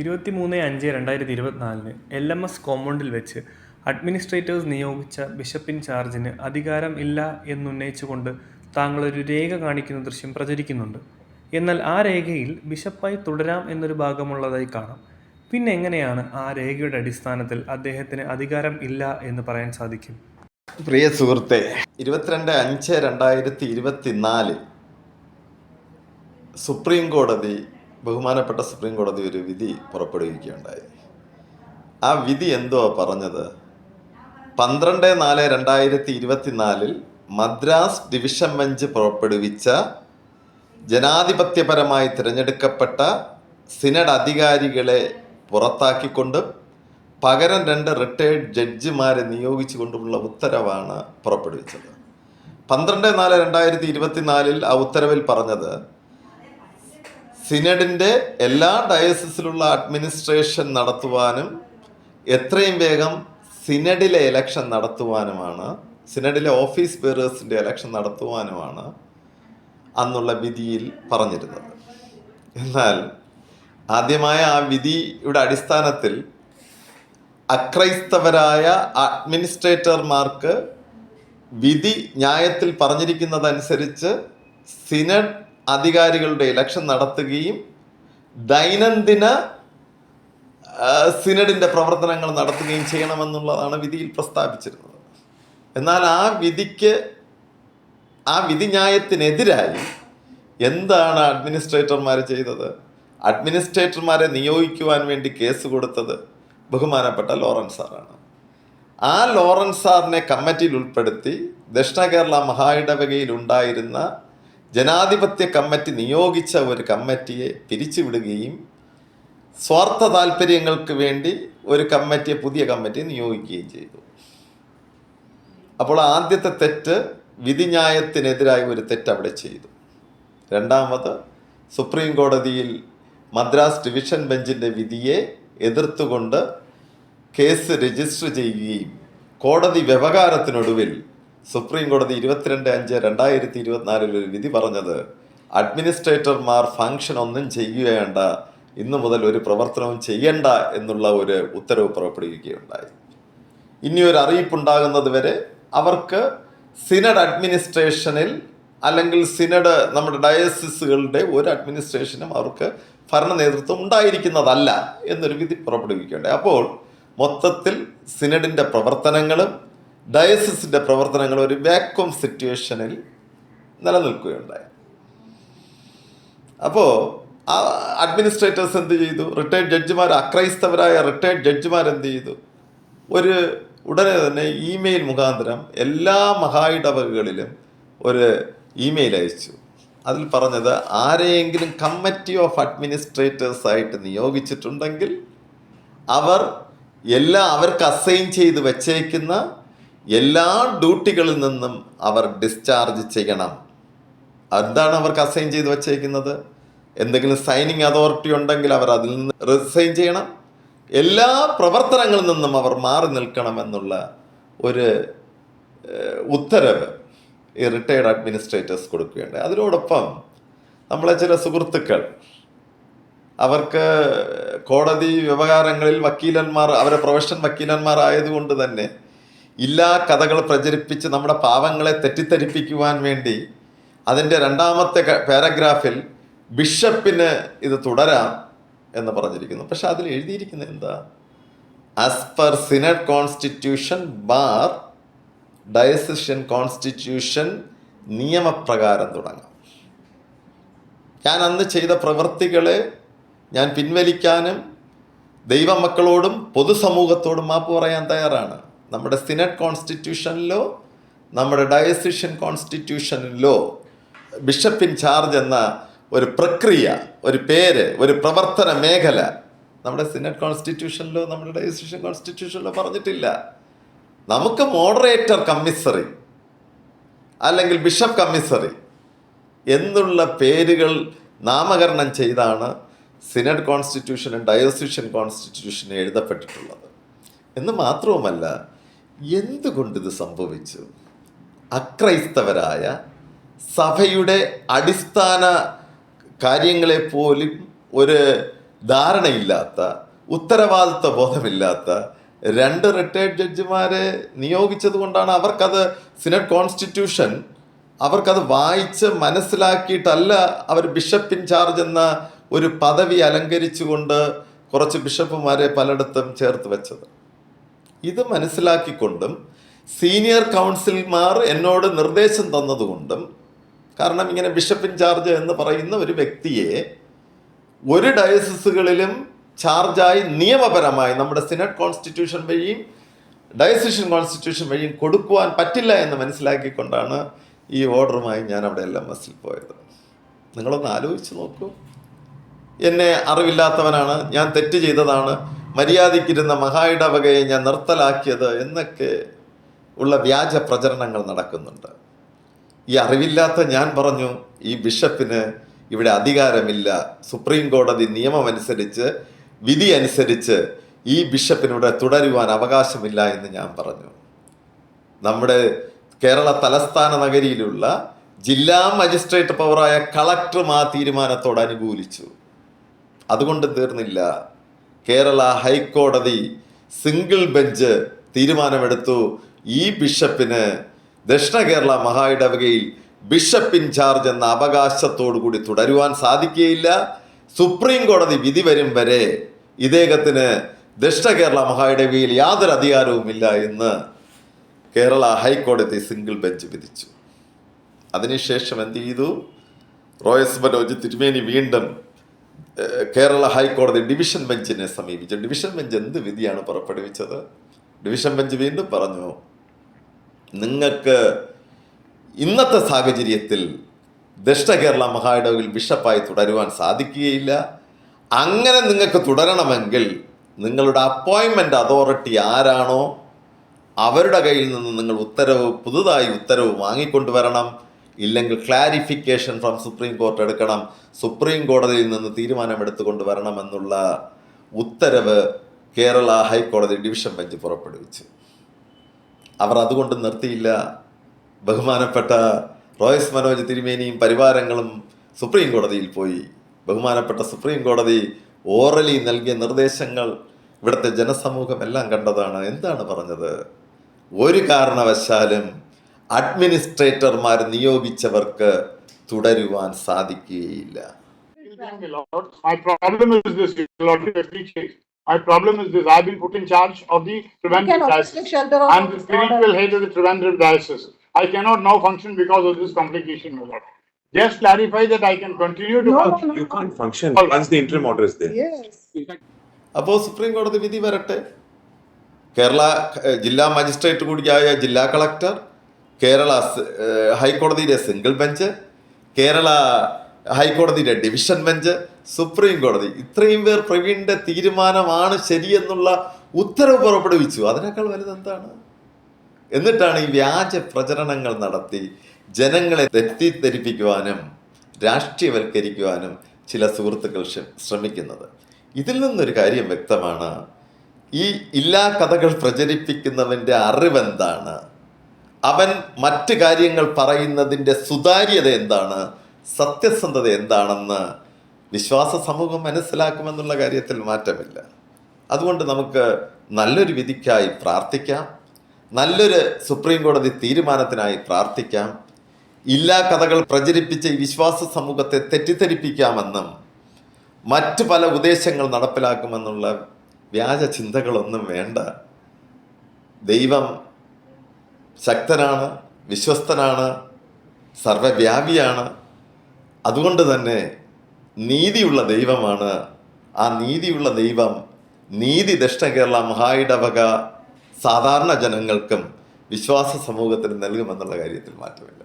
ഇരുപത്തി മൂന്ന് അഞ്ച് രണ്ടായിരത്തി ഇരുപത്തിനാലിന് എൽ എം എസ് കോമ്പൗണ്ടിൽ വെച്ച് അഡ്മിനിസ്ട്രേറ്റേഴ്സ് നിയോഗിച്ച ബിഷപ്പ് ഇൻ ചാർജിന് അധികാരം ഇല്ല എന്നുന്നയിച്ചുകൊണ്ട് താങ്കൾ ഒരു രേഖ കാണിക്കുന്ന ദൃശ്യം പ്രചരിക്കുന്നുണ്ട്. എന്നാൽ ആ രേഖയിൽ ബിഷപ്പായി തുടരാം എന്നൊരു ഭാഗമുള്ളതായി കാണാം. പിന്നെ എങ്ങനെയാണ് ആ രേഖയുടെ അടിസ്ഥാനത്തിൽ അദ്ദേഹത്തിന് അധികാരം ഇല്ല എന്ന് പറയാൻ സാധിക്കും? പ്രിയ സുഹൃത്തെ ഇരുപത്തിരണ്ട് അഞ്ച് രണ്ടായിരത്തി ഇരുപത്തിനാല് സുപ്രീം കോടതി ബഹുമാനപ്പെട്ട സുപ്രീം കോടതി ഒരു വിധി പുറപ്പെടുവിക്കുകയുണ്ടായി. ആ വിധി എന്തുവാ പറഞ്ഞത്? പന്ത്രണ്ട് നാല് രണ്ടായിരത്തി ഇരുപത്തിനാലിൽ മദ്രാസ് ഡിവിഷൻ ബെഞ്ച് പുറപ്പെടുവിച്ച ജനാധിപത്യപരമായി തിരഞ്ഞെടുക്കപ്പെട്ട സിനഡ് അധികാരികളെ പുറത്താക്കിക്കൊണ്ട് പകരം രണ്ട് റിട്ടയേർഡ് ജഡ്ജിമാരെ നിയോഗിച്ചുകൊണ്ടുള്ള ഉത്തരവാണ് പുറപ്പെടുവിച്ചത്. പന്ത്രണ്ട് നാല് രണ്ടായിരത്തി ഇരുപത്തിനാലിൽ ആ ഉത്തരവിൽ പറഞ്ഞത് സിനഡിന്റെ എല്ലാ ഡയസിസിലുള്ള അഡ്മിനിസ്ട്രേഷൻ നടത്തുവാനും എത്രയും വേഗം സിനഡിലെ ഇലക്ഷൻ നടത്തുവാനുമാണ് സിനഡിലെ ഓഫീസ് ബേറേഴ്സിന്റെ ഇലക്ഷൻ നടത്തുവാനുമാണ് അന്നുള്ള വിധിയിൽ പറഞ്ഞിരുന്നത്. എന്നാൽ ആദ്യമായ ആ വിധിയുടെ അടിസ്ഥാനത്തിൽ അക്രൈസ്തവരായ അഡ്മിനിസ്ട്രേറ്റർമാർക്ക് വിധി ന്യായത്തിൽ പറഞ്ഞിരിക്കുന്നതനുസരിച്ച് സിനഡ് അധികാരികളുടെ ഇലക്ഷൻ നടത്തുകയും ദൈനംദിന സിനഡിന്റെ പ്രവർത്തനങ്ങൾ നടത്തുകയും ചെയ്യണമെന്നുള്ളതാണ് വിധിയിൽ പ്രസ്താവിച്ചിരുന്നത്. എന്നാൽ ആ വിധിക്ക് ആ വിധിന്യായത്തിനെതിരായി എന്താണ് അഡ്മിനിസ്ട്രേറ്റർമാർ ചെയ്തത്? അഡ്മിനിസ്ട്രേറ്റർമാരെ നിയോഗിക്കുവാൻ വേണ്ടി കേസ് കൊടുത്തത് ബഹുമാനപ്പെട്ട ലോറൻസ് സാറാണ്. ആ ലോറൻസ് സാറിനെ കമ്മിറ്റിയിൽ ഉൾപ്പെടുത്തി ദക്ഷിണ കേരള മഹായിടവകയിൽ ഉണ്ടായിരുന്ന ജനാധിപത്യ കമ്മിറ്റി നിയോഗിച്ച ഒരു കമ്മിറ്റിയെ പിരിച്ചുവിടുകയും സ്വാർത്ഥ താല്പര്യങ്ങൾക്ക് വേണ്ടി ഒരു കമ്മിറ്റിയെ പുതിയ കമ്മിറ്റി നിയോഗിക്കുകയും ചെയ്തു. അപ്പോൾ ആദ്യത്തെ തെറ്റ് വിധിന്യായത്തിനെതിരായ ഒരു തെറ്റ് അവിടെ ചെയ്തു. രണ്ടാമത് സുപ്രീം കോടതിയിൽ മദ്രാസ് ഡിവിഷൻ ബെഞ്ചിന്റെ വിധിയെ എതിർത്തുകൊണ്ട് കേസ് രജിസ്റ്റർ ചെയ്യുകയും കോടതി വ്യവഹാരത്തിനൊടുവിൽ സുപ്രീം കോടതി ഇരുപത്തിരണ്ട് അഞ്ച് രണ്ടായിരത്തി ഇരുപത്തിനാലിൽ ഒരു വിധി പറഞ്ഞത് അഡ്മിനിസ്ട്രേറ്റർമാർ ഫംഗ്ഷൻ ഒന്നും ചെയ്യുകയേണ്ട ഇന്നു മുതൽ ഒരു പ്രവർത്തനവും ചെയ്യണ്ട എന്നുള്ള ഒരു ഉത്തരവ് പുറപ്പെടുവിക്കുകയുണ്ടായി. ഇനി ഒരു അറിയിപ്പുണ്ടാകുന്നത് വരെ അവർക്ക് സിനഡ് അഡ്മിനിസ്ട്രേഷനിൽ അല്ലെങ്കിൽ സിനഡ് നമ്മുടെ ഡയസിസുകളുടെ ഒരു അഡ്മിനിസ്ട്രേഷനും അവർക്ക് ഭരണ നേതൃത്വം ഉണ്ടായിരിക്കുന്നതല്ല എന്നൊരു വിധി പുറപ്പെടുവിക്കുകയുണ്ടായി. അപ്പോൾ മൊത്തത്തിൽ സിനഡിന്റെ പ്രവർത്തനങ്ങളും ഡയസിസിന്റെ പ്രവർത്തനങ്ങൾ ഒരു വാക്വം സിറ്റുവേഷനിൽ നിലനിൽക്കുകയുണ്ടായി. അപ്പോൾ ആ അഡ്മിനിസ്ട്രേറ്റേഴ്സ് എന്ത് ചെയ്തു? റിട്ടയർഡ് ജഡ്ജിമാർ അക്രൈസ്തവരായ റിട്ടയർഡ് ജഡ്ജിമാർ എന്ത് ചെയ്തു? ഒരു ഉടനെ തന്നെ ഇമെയിൽ മുഖാന്തരം എല്ലാ മഹായിടവകകളിലും ഒരു ഇമെയിൽ അയച്ചു. അതിൽ പറഞ്ഞത് ആരെയെങ്കിലും കമ്മിറ്റി ഓഫ് അഡ്മിനിസ്ട്രേറ്റേഴ്സ് ആയിട്ട് നിയോഗിച്ചിട്ടുണ്ടെങ്കിൽ അവർ എല്ലാ അവർക്ക് അസൈൻ ചെയ്ത് വെച്ചേക്കുന്ന എല്ലാ ഡ്യൂട്ടികളിൽ നിന്നും അവർ ഡിസ്ചാർജ് ചെയ്യണം. എന്താണ് അവർക്ക് അസൈൻ ചെയ്ത് വച്ചേക്കുന്നത്? എന്തെങ്കിലും സൈനിങ് അതോറിറ്റി ഉണ്ടെങ്കിൽ അവർ അതിൽ നിന്ന് റിസൈൻ ചെയ്യണം. എല്ലാ പ്രവർത്തനങ്ങളിൽ നിന്നും അവർ മാറി നിൽക്കണം എന്നുള്ള ഒരു ഉത്തരവ് ഈ റിട്ടയർഡ് അഡ്മിനിസ്ട്രേറ്റേഴ്സ് കൊടുക്കുകയുണ്ട് അതിനോടൊപ്പം നമ്മളെ ചില സുഹൃത്തുക്കൾ അവർക്ക് കോടതി വ്യവഹാരങ്ങളിൽ വക്കീലന്മാർ അവരെ പ്രൊഫഷൻ വക്കീലന്മാർ ആയതുകൊണ്ട് തന്നെ ഇല്ലാ കഥകൾ പ്രചരിപ്പിച്ച് നമ്മുടെ പാവങ്ങളെ തെറ്റിദ്ധരിപ്പിക്കുവാൻ വേണ്ടി അതിന്റെ രണ്ടാമത്തെ പാരഗ്രാഫിൽ ബിഷപ്പിന് ഇത് തുടരാം എന്ന് പറഞ്ഞിരിക്കുന്നു. പക്ഷെ അതിൽ എഴുതിയിരിക്കുന്നത് എന്താ? As per synod constitution bar diocesan constitution നിയമപ്രകാരം തുടങ്ങാം. ഞാൻ അന്ന് ചെയ്ത പ്രവൃത്തികളെ ഞാൻ പിൻവലിക്കാനും ദൈവമക്കളോടും പൊതുസമൂഹത്തോടും മാപ്പ് പറയാൻ തയ്യാറാണ്. നമ്മുടെ സിനറ്റ് കോൺസ്റ്റിറ്റ്യൂഷനിലോ നമ്മുടെ ഡയസിഷൻ കോൺസ്റ്റിറ്റ്യൂഷനിലോ ബിഷപ്പ് ഇൻ ചാർജ് എന്ന ഒരു പ്രക്രിയ ഒരു പേര് ഒരു പ്രവർത്തന മേഖല നമ്മുടെ സിനറ്റ് കോൺസ്റ്റിറ്റ്യൂഷനിലോ നമ്മുടെ ഡയസിഷൻ കോൺസ്റ്റിറ്റ്യൂഷനിലോ പറഞ്ഞിട്ടില്ല. നമുക്ക് മോഡറേറ്റർ കമ്മിസറി അല്ലെങ്കിൽ ബിഷപ്പ് കമ്മിസറി എന്നുള്ള പേരുകൾ നാമകരണം ചെയ്താണ് സിനഡ് കോൺസ്റ്റിറ്റ്യൂഷനും ഡയോസിഷൻ കോൺസ്റ്റിറ്റ്യൂഷനും എഴുതപ്പെട്ടിട്ടുള്ളത്. എന്ന് മാത്രവുമല്ല എന്തുകൊണ്ട് ഇത് സംഭവിച്ചു? അക്രൈസ്തവരായ സഭയുടെ അടിസ്ഥാന കാര്യങ്ങളെ പോലും ഒരു ധാരണയില്ലാത്ത ഉത്തരവാദിത്വ ബോധമില്ലാത്ത രണ്ട് റിട്ടയേർഡ് ജഡ്ജിമാരെ നിയോഗിച്ചത് കൊണ്ടാണ് അവർക്കത് സിനറ്റ് കോൺസ്റ്റിറ്റ്യൂഷൻ അവർക്കത് വായിച്ച് മനസ്സിലാക്കിയിട്ടല്ല അവർ ബിഷപ്പ് ഇൻചാർജ് എന്ന ഒരു പദവി അലങ്കരിച്ചുകൊണ്ട് കുറച്ച് ബിഷപ്പുമാരെ പലയിടത്തും ചേർത്ത് വെച്ചത്. ഇത് മനസ്സിലാക്കിക്കൊണ്ടും സീനിയർ കൗൺസിൽമാർ എന്നോട് നിർദ്ദേശം തന്നതുകൊണ്ടും കാരണം ഇങ്ങനെ ബിഷപ്പ് ഇൻചാർജ് എന്ന് പറയുന്ന ഒരു വ്യക്തിയെ ഒരു ഡയസിസുകളിലും ചാർജായി നിയമപരമായി നമ്മുടെ സിനറ്റ് കോൺസ്റ്റിറ്റ്യൂഷൻ വഴിയും ഡയസിഷൻ കോൺസ്റ്റിറ്റ്യൂഷൻ വഴിയും കൊടുക്കുവാൻ പറ്റില്ല എന്ന് മനസ്സിലാക്കിക്കൊണ്ടാണ് ഈ ഓർഡറുമായി ഞാൻ അവിടെ എല്ലാം മസിൽ പോയത്. നിങ്ങളൊന്ന് ആലോചിച്ച് നോക്കൂ. എന്നെ അറിവില്ലാത്തവനാണ് ഞാൻ തെറ്റ് ചെയ്തതാണ് മര്യാദയ്ക്കിരുന്ന മഹായിടവകയെ ഞാൻ നിർത്തലാക്കിയത് എന്നൊക്കെ ഉള്ള വ്യാജ പ്രചരണങ്ങൾ നടക്കുന്നുണ്ട്. ഈ അറിവില്ലാത്ത ഞാൻ പറഞ്ഞു ഈ ബിഷപ്പിന് ഇവിടെ അധികാരമില്ല. സുപ്രീം കോടതി നിയമമനുസരിച്ച് വിധി അനുസരിച്ച് ഈ ബിഷപ്പിനിവിടെ തുടരുവാൻ അവകാശമില്ല എന്ന് ഞാൻ പറഞ്ഞു. നമ്മുടെ കേരള തലസ്ഥാന നഗരിയിലുള്ള ജില്ലാ മജിസ്ട്രേറ്റ് പവറായ കളക്ടറും ആ തീരുമാനത്തോട് അനുകൂലിച്ചു. അതുകൊണ്ട് തീർന്നില്ല. കേരള ഹൈക്കോടതി സിംഗിൾ ബെഞ്ച് തീരുമാനമെടുത്തു. ഈ ബിഷപ്പിന് ദക്ഷിണ കേരള മഹായിടവകയിൽ ബിഷപ്പ് ഇൻചാർജ് എന്ന അവകാശത്തോടു കൂടി തുടരുവാൻ സാധിക്കുകയില്ല. സുപ്രീം കോടതി വിധി വരും വരെ ഇദ്ദേഹത്തിന് ദക്ഷിണ കേരള മഹായിടവകയിൽ യാതൊരു അധികാരവുമില്ല എന്ന് കേരള ഹൈക്കോടതി സിംഗിൾ ബെഞ്ച് വിധിച്ചു. അതിനുശേഷം എന്ത് ചെയ്തു? റോയസ് മനോജ് തിരുമേനി വീണ്ടും കേരള ഹൈക്കോടതി ഡിവിഷൻ ബെഞ്ചിനെ സമീപിച്ചു. ഡിവിഷൻ ബെഞ്ച് എന്ത് വിധിയാണ് പുറപ്പെടുവിച്ചത്? ഡിവിഷൻ ബെഞ്ച് വീണ്ടും പറഞ്ഞു നിങ്ങൾക്ക് ഇന്നത്തെ സാഹചര്യത്തിൽ ദക്ഷിണ കേരള മഹായിടവിൽ ബിഷപ്പായി തുടരുവാൻ സാധിക്കുകയില്ല. അങ്ങനെ നിങ്ങൾക്ക് തുടരണമെങ്കിൽ നിങ്ങളുടെ അപ്പോയിൻമെന്റ് അതോറിറ്റി ആരാണോ അവരുടെ കയ്യിൽ നിന്ന് നിങ്ങൾ ഉത്തരവ് പുതുതായി ഉത്തരവ് വാങ്ങിക്കൊണ്ടുവരണം. ഇല്ലെങ്കിൽ ക്ലാരിഫിക്കേഷൻ ഫ്രം സുപ്രീം കോർട്ട് എടുക്കണം. സുപ്രീം കോടതിയിൽ നിന്ന് തീരുമാനം കൊണ്ടുവരണം എന്നുള്ള ഉത്തരവ് കേരള ഹൈക്കോടതി ഡിവിഷൻ ബെഞ്ച് പുറപ്പെടുവിച്ചു. അവർ അതുകൊണ്ട് നിർത്തിയില്ല. ബഹുമാനപ്പെട്ട റോയസ് മനോജ് തിരുമേനിയും പരിവാരങ്ങളും സുപ്രീം കോടതിയിൽ പോയി. ബഹുമാനപ്പെട്ട സുപ്രീം കോടതി ഓറലി നൽകിയ നിർദ്ദേശങ്ങൾ ഇവിടുത്തെ ജനസമൂഹം എല്ലാം കണ്ടതാണ്. എന്താണ് പറഞ്ഞത്? ഒരു കാരണവശാലും അഡ്മിനിസ്ട്രേറ്റർമാർ നിയോഗിച്ചവർക്ക് തുടരുവാൻ സാധിക്കുകയില്ല you. My problem is this, Lord, let me. My problem is this, I've been put in charge of the Trivandrum diocese. I'm the spiritual head of the Trivandrum diocese. I cannot now function because of this complication, my Lord. Just clarify that I can continue to No, no, function. no, You no. can't function once the interim order is there. Yes. അപ്പോൾ supreme കോടതി വിധി വരട്ടെ കേരള ജില്ലാ magistrate കൂടിയായ ജില്ലാ collector Kerala ഹൈക്കോടതിയിലെ single bench Kerala ഹൈക്കോടതിയിലെ division bench supreme കോടതി. ഇത്രയും പേർ പ്രവീണിന്റെ തീരുമാനമാണ് ശരിയെന്നുള്ള ഉത്തരവ് പുറപ്പെടുവിച്ചു. അതിനേക്കാൾ വലുത് എന്താണ്? എന്നിട്ടാണ് ഈ വ്യാജ പ്രചരണങ്ങൾ നടത്തി ജനങ്ങളെ തെറ്റിദ്ധരിപ്പിക്കുവാനും രാഷ്ട്രീയവൽക്കരിക്കുവാനും ചില സുഹൃത്തുക്കൾ ശ്ര- ശ്രമിക്കുന്നത്. ഇതിൽ നിന്നൊരു കാര്യം വ്യക്തമാണ്. ഈ ഇല്ലാ കഥകൾ പ്രചരിപ്പിക്കുന്നവന്റെ അറിവെന്താണ്? അവൻ മറ്റ് കാര്യങ്ങൾ പറയുന്നതിന്റെ സുതാര്യത എന്താണ്? സത്യസന്ധത എന്താണെന്ന് വിശ്വാസ സമൂഹം മനസ്സിലാക്കുമെന്നുള്ള കാര്യത്തിൽ മാറ്റമില്ല. അതുകൊണ്ട് നമുക്ക് നല്ലൊരു വിധിക്കായി പ്രാർത്ഥിക്കാം. നല്ലൊരു സുപ്രീം കോടതി തീരുമാനത്തിനായി പ്രാർത്ഥിക്കാം. ഇല്ലാ കഥകൾ പ്രചരിപ്പിച്ച് ഈ വിശ്വാസ സമൂഹത്തെ തെറ്റിദ്ധരിപ്പിക്കാമെന്നും മറ്റു പല ഉദ്ദേശങ്ങൾ നടപ്പിലാക്കുമെന്നുള്ള വ്യാജ ചിന്തകളൊന്നും വേണ്ട. ദൈവം ശക്തനാണ് വിശ്വസ്തനാണ് സർവവ്യാപിയാണ്. അതുകൊണ്ട് തന്നെ നീതിയുള്ള ദൈവമാണ്. ആ നീതിയുള്ള ദൈവം നീതി ദക്ഷിണ കേരള മഹായിടവക സാധാരണ ജനങ്ങൾക്കും വിശ്വാസ സമൂഹത്തിനും നൽകുമെന്നുള്ള കാര്യത്തിൽ മാറ്റമില്ല.